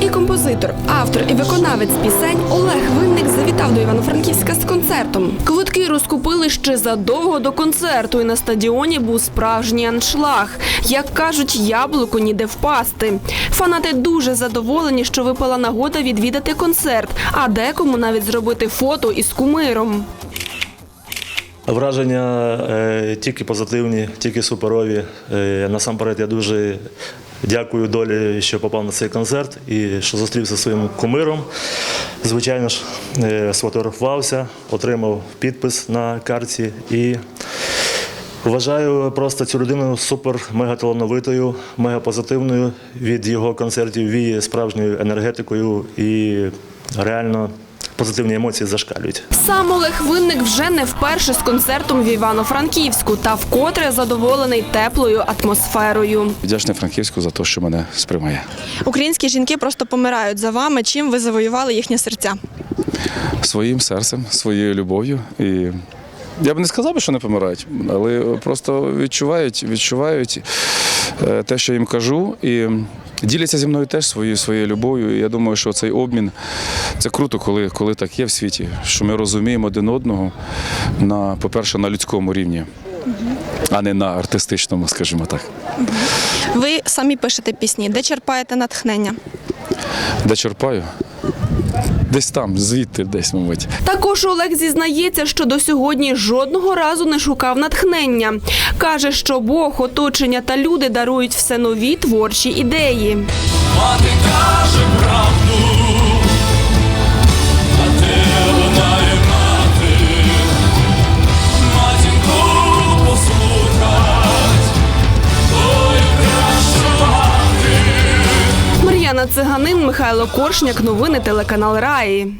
і композитор, автор і виконавець пісень Олег Винник завітав до Івано-Франківська з концертом. Квитки розкупили ще задовго до концерту, і на стадіоні був справжній аншлаг. Як кажуть, яблуку ніде впасти. Фанати дуже задоволені, що випала нагода відвідати концерт, а декому навіть зробити фото із кумиром. Враження е, тільки позитивні, тільки суперові. Е, насамперед я дуже дякую долі, що попав на цей концерт і що зустрівся зі своїм кумиром. Звичайно ж, е, сфотографувався, отримав підпис на карті і вважаю просто цю людину супер мега талановитою, мега позитивною. Від його концертів віє справжньою енергетикою і реально позитивні емоції зашкалюють. Сам Олег Винник вже не вперше з концертом в Івано-Франківську та вкотре задоволений теплою атмосферою. Вдячний Франківську за те, що мене сприймає. Українські жінки просто помирають за вами. Чим ви завоювали їхнє серця? Своїм серцем, своєю любов'ю. І я б не сказав, що не помирають, але просто відчувають, відчувають е, те, що їм кажу, і діляться зі мною теж своєю своєю любов'ю. І я думаю, що цей обмін це круто, коли, коли так є в світі, що ми розуміємо один одного на, по-перше, на людському рівні, а не на артистичному, скажімо так. Ви самі пишете пісні, де черпаєте натхнення? Де черпаю? Десь там, звідти, десь, мабуть. Також Олег зізнається, що до сьогодні жодного разу не шукав натхнення. Каже, що Бог, оточення та люди дарують все нові творчі ідеї. Циганин, Михайло Коршняк. Новини телеканал Раї.